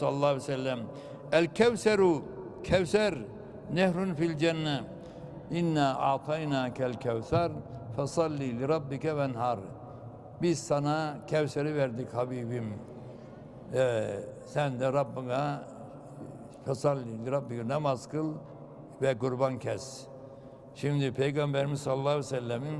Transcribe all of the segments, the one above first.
sallallahu aleyhi ve sellem. El kevseru kevser nehrun fil cenne. İnna a'tayna kel kevser fesalli li rabbike venhar. Biz sana kevseri verdik Habibim. Ee, sen de Rabbine fesalli li rabbike namaz kıl ve kurban kes. Şimdi Peygamberimiz sallallahu aleyhi ve sellemin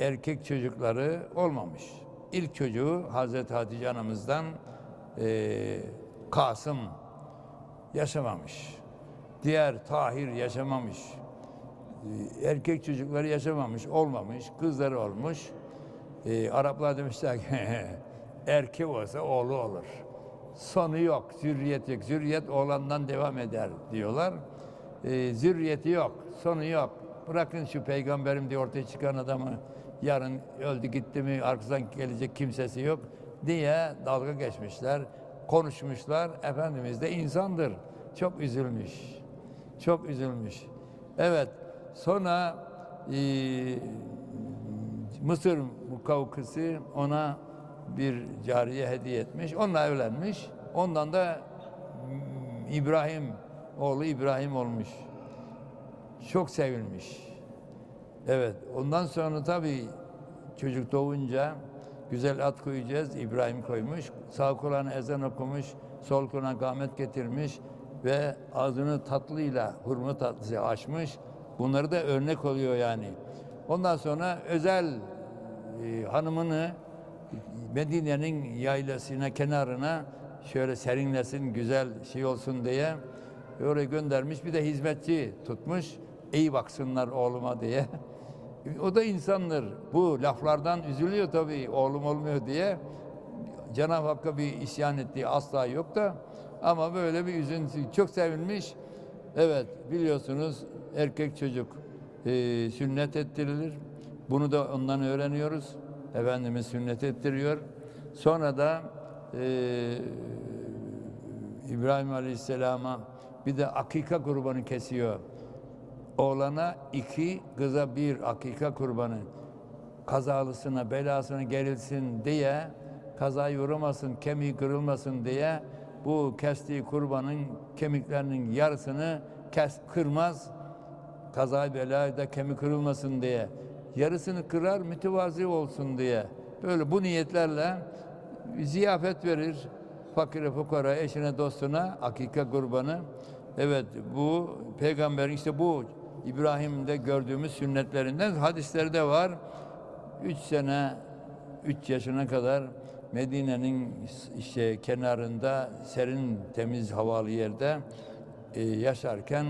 erkek çocukları olmamış. İlk çocuğu Hazreti Hatice anamızdan eee, Kasım yaşamamış. Diğer Tahir yaşamamış. Eee, Erkek çocukları yaşamamış, olmamış. Kızları olmuş. Eee, Araplar demişler ki erkek olsa oğlu olur. Sonu yok, zürriyet yok. Zürriyet oğlandan devam eder diyorlar. Eee zürriyeti yok, sonu yok. Bırakın şu peygamberim diye ortaya çıkan adamı yarın öldü gitti mi arkasından gelecek kimsesi yok diye dalga geçmişler, konuşmuşlar. Efendimiz de insandır. Çok üzülmüş. Çok üzülmüş. Evet. Sonra eee Mısır mukavkısı ona bir cariye hediye etmiş. Onunla evlenmiş. Ondan da İbrahim, oğlu İbrahim olmuş. Çok sevilmiş. Evet, ondan sonra tabii çocuk doğunca güzel at koyacağız. İbrahim koymuş. Sağ kulağına ezan okumuş, sol kulağına kâmet getirmiş ve ağzını tatlıyla hurma tatlısı açmış. Bunları da örnek oluyor yani. Ondan sonra özel e, hanımını Medine'nin yaylasına, kenarına şöyle serinlesin, güzel şey olsun diye oraya göndermiş. Bir de hizmetçi tutmuş. İyi baksınlar oğluma diye. O da insandır. Bu laflardan üzülüyor tabii oğlum olmuyor diye. Cenab-ı Hakk'a bir isyan ettiği asla yok da ama böyle bir üzüntü çok sevinmiş. Evet biliyorsunuz erkek çocuk e, sünnet ettirilir. Bunu da ondan öğreniyoruz. Efendimiz sünnet ettiriyor. Sonra da e, İbrahim Aleyhisselam'a bir de akika kurbanı kesiyor. Oğlana iki, kıza bir akika kurbanı. Kazalısına, belasına gerilsin diye, kazayı uğramasın, kemiği kırılmasın diye bu kestiği kurbanın kemiklerinin yarısını kes, kırmaz. Kazayı belayı da kemik kırılmasın diye. Yarısını kırar, mütevazi olsun diye. Böyle bu niyetlerle ziyafet verir. Fakire fukara, eşine, dostuna akika kurbanı. Evet bu peygamberin işte bu İbrahim'de gördüğümüz sünnetlerinden hadisleri de var. Üç sene, üç yaşına kadar Medine'nin işte kenarında serin temiz havalı yerde e, yaşarken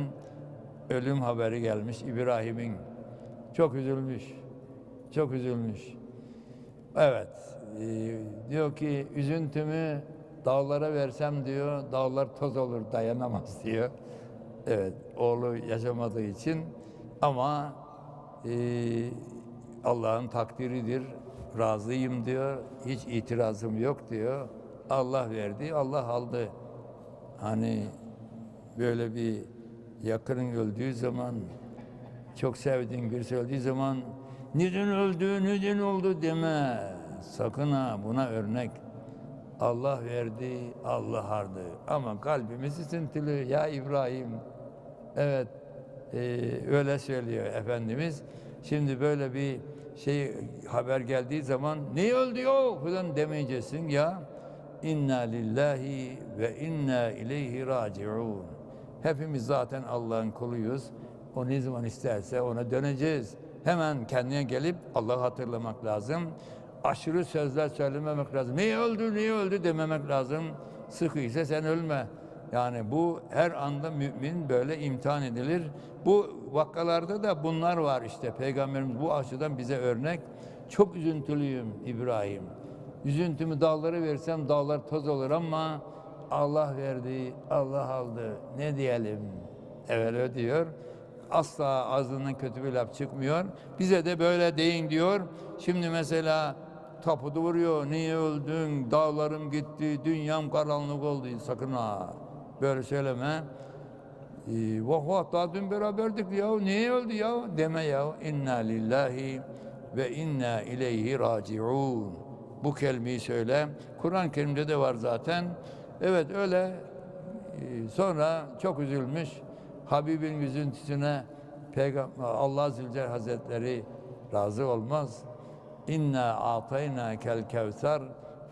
ölüm haberi gelmiş İbrahim'in. Çok üzülmüş. Çok üzülmüş. Evet. e, diyor ki üzüntümü dağlara versem diyor dağlar toz olur dayanamaz diyor. Evet oğlu yaşamadığı için ama e, Allah'ın takdiridir. Razıyım diyor. Hiç itirazım yok diyor. Allah verdi, Allah aldı. Hani böyle bir yakının öldüğü zaman çok sevdiğin birisi öldüğü zaman neden öldü, neden oldu deme. Sakın ha buna örnek. Allah verdi, Allah hardı. Ama kalbimiz üzüntülü. Ya İbrahim, evet e, öyle söylüyor Efendimiz. Şimdi böyle bir şey haber geldiği zaman ne öldü o falan demeyeceksin ya. İnna lillahi ve inna ileyhi raciun. Hepimiz zaten Allah'ın kuluyuz. O ne zaman isterse ona döneceğiz. Hemen kendine gelip Allah'ı hatırlamak lazım. Aşırı sözler söylememek lazım. Niye öldü, niye öldü dememek lazım. Sıkıysa sen ölme. Yani bu her anda mümin böyle imtihan edilir. Bu vakalarda da bunlar var işte. Peygamberimiz bu açıdan bize örnek. Çok üzüntülüyüm İbrahim. Üzüntümü dağlara versem dağlar toz olur ama Allah verdi, Allah aldı. Ne diyelim? Evet diyor. Asla ağzından kötü bir laf çıkmıyor. Bize de böyle deyin diyor. Şimdi mesela tapudu vuruyor. Niye öldün? Dağlarım gitti, dünyam karanlık oldu. Sakın ha. Böyle söyleme. Ee, vah vah daha dün beraberdik ya. Niye öldü ya? Deme ya. İnna lillahi ve inna ileyhi raciun. Bu kelimeyi söyle. Kur'an-ı Kerim'de de var zaten. Evet öyle e, sonra çok üzülmüş. Habibin üzüntüsüne Peygamber Allah Zülcelal Hazretleri razı olmaz. İnna atayna kel kevser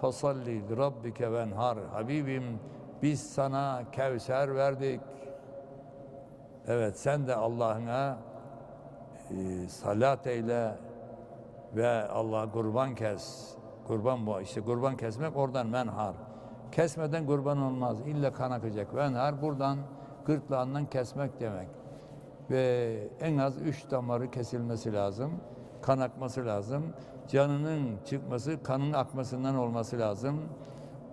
fasalli li rabbike venhar. Habibim biz sana kevser verdik. Evet sen de Allah'ına e, salat eyle ve Allah kurban kes. Kurban bu işte kurban kesmek oradan menhar. Kesmeden kurban olmaz. İlla kan akacak. Menhar buradan gırtlağından kesmek demek. Ve en az üç damarı kesilmesi lazım. Kan akması lazım. Canının çıkması, kanın akmasından olması lazım.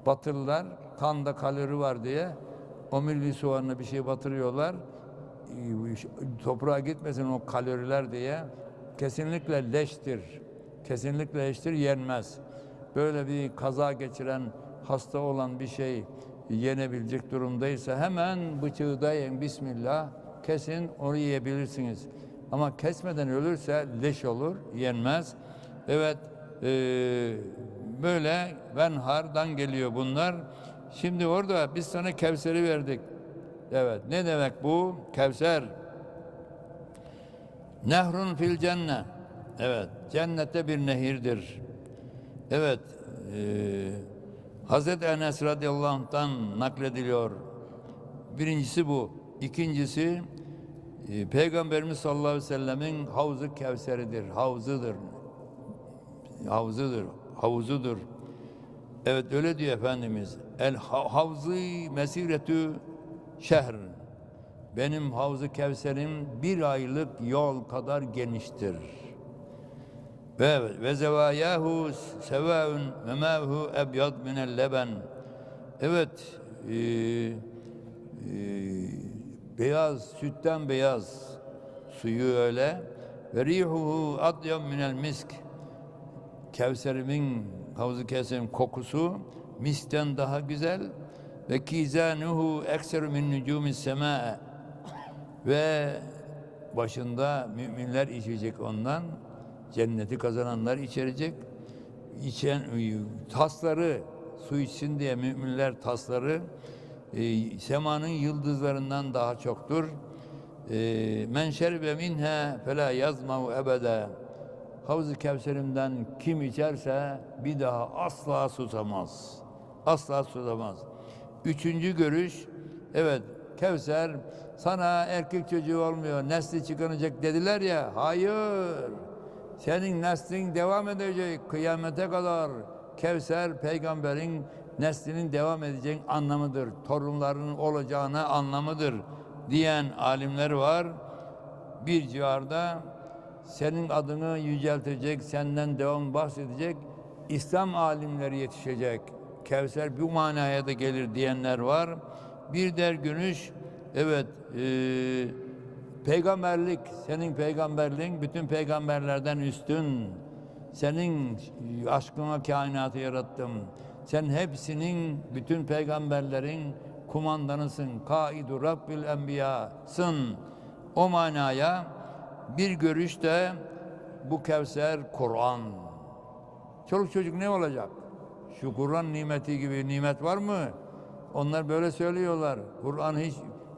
Batılılar kanda kalori var diye o milli soğanına bir şey batırıyorlar. Toprağa gitmesin o kaloriler diye. Kesinlikle leştir. Kesinlikle leştir yenmez. Böyle bir kaza geçiren hasta olan bir şey yenebilecek durumdaysa hemen bıçağı dayayın Bismillah kesin onu yiyebilirsiniz. Ama kesmeden ölürse leş olur, yenmez. Evet, eee, böyle venhardan geliyor bunlar. Şimdi orada biz sana Kevser'i verdik. Evet, ne demek bu? Kevser. Nehrun fil cennet. Evet, cennette bir nehirdir. Evet, eee Hazreti Enes radıyallahu anh'tan naklediliyor. Birincisi bu. İkincisi e, Peygamberimiz sallallahu aleyhi ve sellemin havzu kevseridir. Havzıdır. Havzıdır. Havuzudur. Evet öyle diyor Efendimiz. El ha- havzı mesiretü şehr. Benim havzu kevserim bir aylık yol kadar geniştir. Ve ve zevayahu sevaun ve mahu ebyad minel leben. Evet, e, e, beyaz, sütten beyaz suyu öyle. Ve rihuhu adyam minel misk. Kevserimin, havzu kevserin kokusu misten daha güzel. Ve kizanuhu ekseru min nucumis semâe. Ve başında müminler içecek ondan. Cenneti kazananlar içerecek. İçen tasları su içsin diye müminler tasları e, semanın yıldızlarından daha çoktur. E, Men şerbe minha fela yazmau ebede. Havz-ı Kevserim'den kim içerse bir daha asla susamaz. Asla susamaz. Üçüncü görüş, evet Kevser sana erkek çocuğu olmuyor, nesli çıkanacak dediler ya, hayır. Senin neslin devam edecek kıyamete kadar. Kevser peygamberin neslinin devam edeceğin anlamıdır. Torunlarının olacağına anlamıdır diyen alimler var. Bir civarda senin adını yüceltecek, senden devam bahsedecek İslam alimleri yetişecek. Kevser bu manaya da gelir diyenler var. Bir der görüş, evet, eee Peygamberlik, senin peygamberliğin bütün peygamberlerden üstün. Senin aşkına kainatı yarattım. Sen hepsinin, bütün peygamberlerin kumandanısın. Kaidu Rabbil Enbiya'sın. O manaya bir görüşte bu Kevser Kur'an. Çoluk çocuk ne olacak? Şu Kur'an nimeti gibi nimet var mı? Onlar böyle söylüyorlar. Kur'an hiç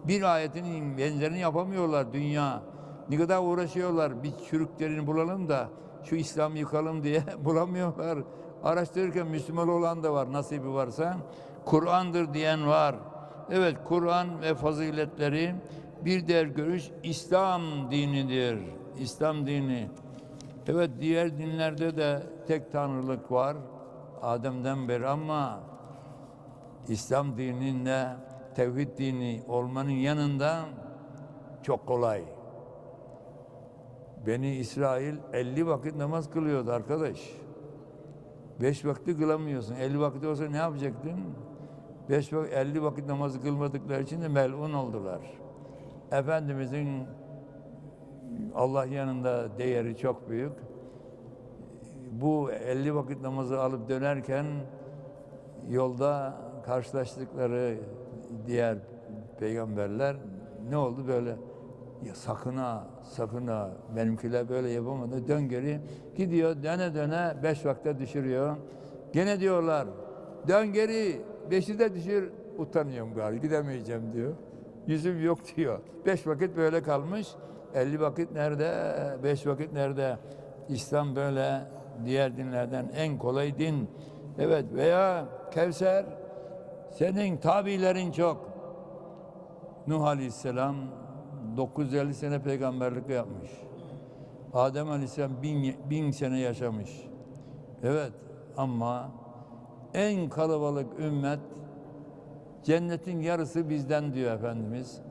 bir ayetin benzerini yapamıyorlar dünya. Ne kadar uğraşıyorlar. Bir çürüklerini bulalım da şu İslam yıkalım diye bulamıyorlar. Araştırırken Müslüman olan da var nasibi varsa. Kur'an'dır diyen var. Evet Kur'an ve faziletleri bir diğer görüş İslam dinidir. İslam dini. Evet diğer dinlerde de tek tanrılık var. Adem'den beri ama İslam dininde tevhid dini olmanın yanında çok kolay. Beni İsrail 50 vakit namaz kılıyordu arkadaş. 5 vakti kılamıyorsun. 50 vakit olsa ne yapacaktın? 5 vakit 50 vakit namazı kılmadıkları için de melun oldular. Efendimizin Allah yanında değeri çok büyük. Bu 50 vakit namazı alıp dönerken yolda karşılaştıkları diğer peygamberler ne oldu? Böyle ya sakın ha sakın ha benimkiler böyle yapamadı. Dön geri. Gidiyor döne döne beş vakte düşürüyor. Gene diyorlar dön geri beşi de düşür. Utanıyorum galiba gidemeyeceğim diyor. Yüzüm yok diyor. Beş vakit böyle kalmış. 50 vakit nerede? Beş vakit nerede? İslam böyle diğer dinlerden en kolay din. Evet veya Kevser senin tabilerin çok. Nuh Aleyhisselam 950 sene peygamberlik yapmış. Adem Aleyhisselam bin, bin sene yaşamış. Evet ama en kalabalık ümmet cennetin yarısı bizden diyor Efendimiz.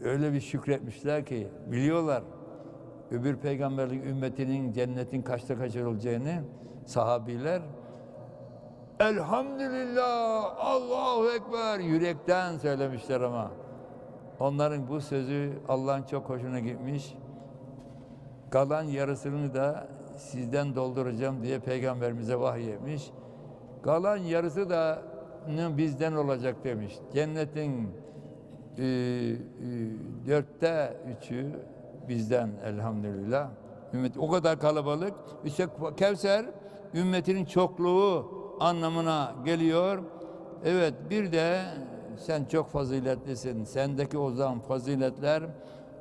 Öyle bir şükretmişler ki biliyorlar öbür peygamberlik ümmetinin cennetin kaçta kaçırılacağını sahabiler Elhamdülillah Allahu Ekber yürekten söylemişler ama onların bu sözü Allah'ın çok hoşuna gitmiş. Kalan yarısını da sizden dolduracağım diye peygamberimize vahyetmiş. Kalan yarısı da "nı bizden olacak demiş. Cennetin e, e, dörtte üçü bizden elhamdülillah. Ümmet o kadar kalabalık. İşte Kevser ümmetinin çokluğu anlamına geliyor. Evet bir de sen çok faziletlisin. Sendeki o zaman faziletler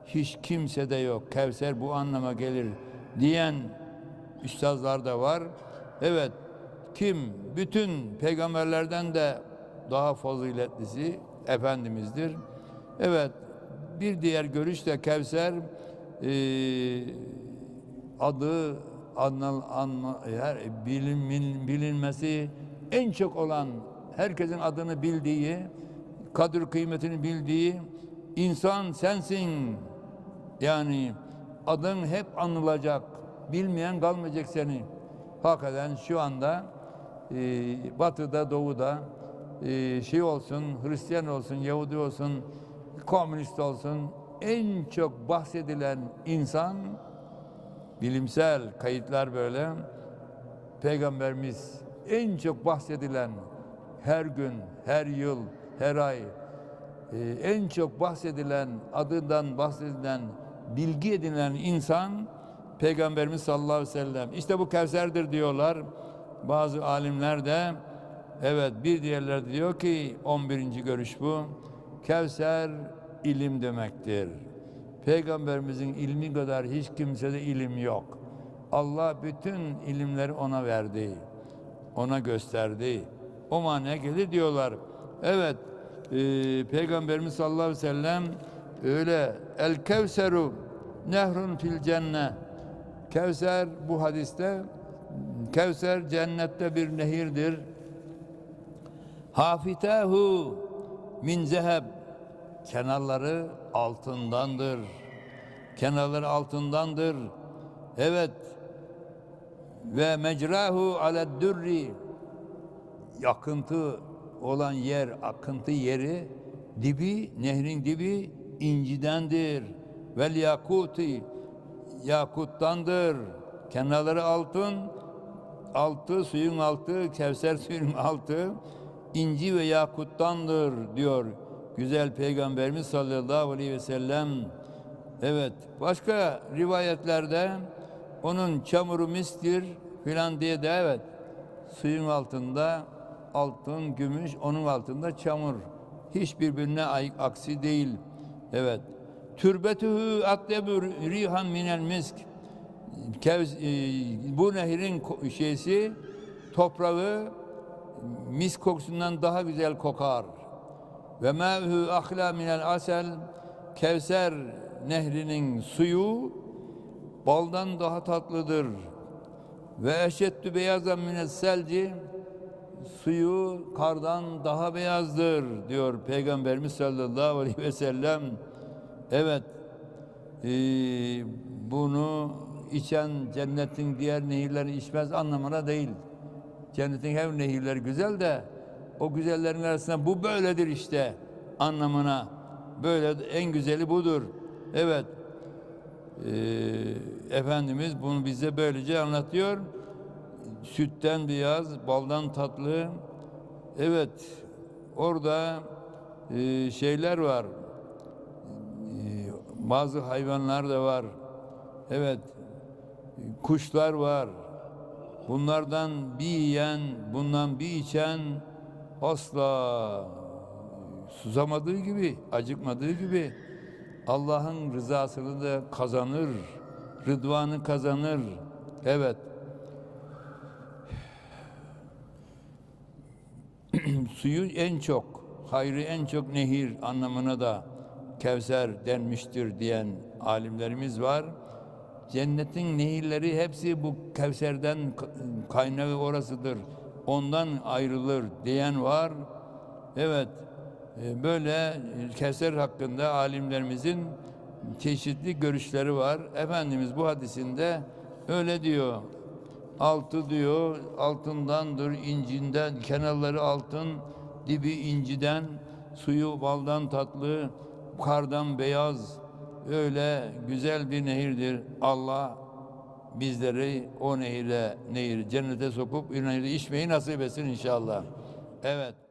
hiç kimsede yok. Kevser bu anlama gelir diyen üstazlar da var. Evet kim bütün peygamberlerden de daha faziletlisi Efendimiz'dir. Evet bir diğer görüş de Kevser eee adı anla, anla, her, bilin, bilinmesi en çok olan herkesin adını bildiği, kadir kıymetini bildiği insan sensin. Yani adın hep anılacak. Bilmeyen kalmayacak seni. Hakikaten şu anda e, batıda, doğuda e, şey olsun, Hristiyan olsun, Yahudi olsun, komünist olsun en çok bahsedilen insan bilimsel kayıtlar böyle peygamberimiz en çok bahsedilen her gün, her yıl, her ay e, en çok bahsedilen adından bahsedilen bilgi edinilen insan peygamberimiz sallallahu aleyhi ve sellem. İşte bu Kevser'dir diyorlar. Bazı alimler de evet bir diğerler diyor ki 11. görüş bu. Kevser ilim demektir. Peygamberimizin ilmi kadar hiç kimsede ilim yok. Allah bütün ilimleri ona verdi. Ona gösterdi. O manaya gelir diyorlar. Evet, e, Peygamberimiz sallallahu aleyhi ve sellem öyle el kevseru nehrun fil cenne. Kevser bu hadiste Kevser cennette bir nehirdir. Hafitehu min zeheb kenarları altındandır. Kenarları altındandır. Evet. Ve mecrahu ala dürri yakıntı olan yer, akıntı yeri dibi, nehrin dibi incidendir. Vel yakuti yakuttandır. Kenarları altın, altı suyun altı, Kevser suyun altı inci ve yakuttandır diyor güzel peygamberimiz sallallahu aleyhi ve sellem. Evet, başka rivayetlerde onun çamuru mistir filan diye de evet suyun altında altın, gümüş, onun altında çamur. Hiç birbirine ay- aksi değil. Evet. Türbetühü atlebu rihan minel misk. Kevz, e, bu nehrin şeysi toprağı mis kokusundan daha güzel kokar. Ve mâhü ahla minel asel Kevser nehrinin suyu baldan daha tatlıdır. Ve eşeddü beyazan mines selci suyu kardan daha beyazdır diyor Peygamberimiz sallallahu aleyhi ve sellem. Evet eee, bunu içen cennetin diğer nehirlerini içmez anlamına değil. Cennetin her nehirleri güzel de o güzellerin arasında bu böyledir işte anlamına. Böyle en güzeli budur. Evet. Ee, Efendimiz bunu bize böylece anlatıyor. Sütten beyaz, baldan tatlı. Evet. Orada e, şeyler var. E, bazı hayvanlar da var. Evet. Kuşlar var. Bunlardan bir yiyen, bundan bir içen asla susamadığı gibi, acıkmadığı gibi Allah'ın rızasını da kazanır, rıdvanı kazanır. Evet. Suyu en çok, hayrı en çok nehir anlamına da Kevser denmiştir diyen alimlerimiz var. Cennetin nehirleri hepsi bu Kevser'den kaynağı orasıdır. Ondan ayrılır diyen var. Evet, e, böyle Kevser hakkında alimlerimizin çeşitli görüşleri var. Efendimiz bu hadisinde öyle diyor. Altı diyor altındandır, incinden, kenarları altın, dibi inciden, suyu baldan tatlı, kardan beyaz, öyle güzel bir nehirdir. Allah bizleri o nehire, nehir cennete sokup nehirde içmeyi nasip etsin inşallah. Evet.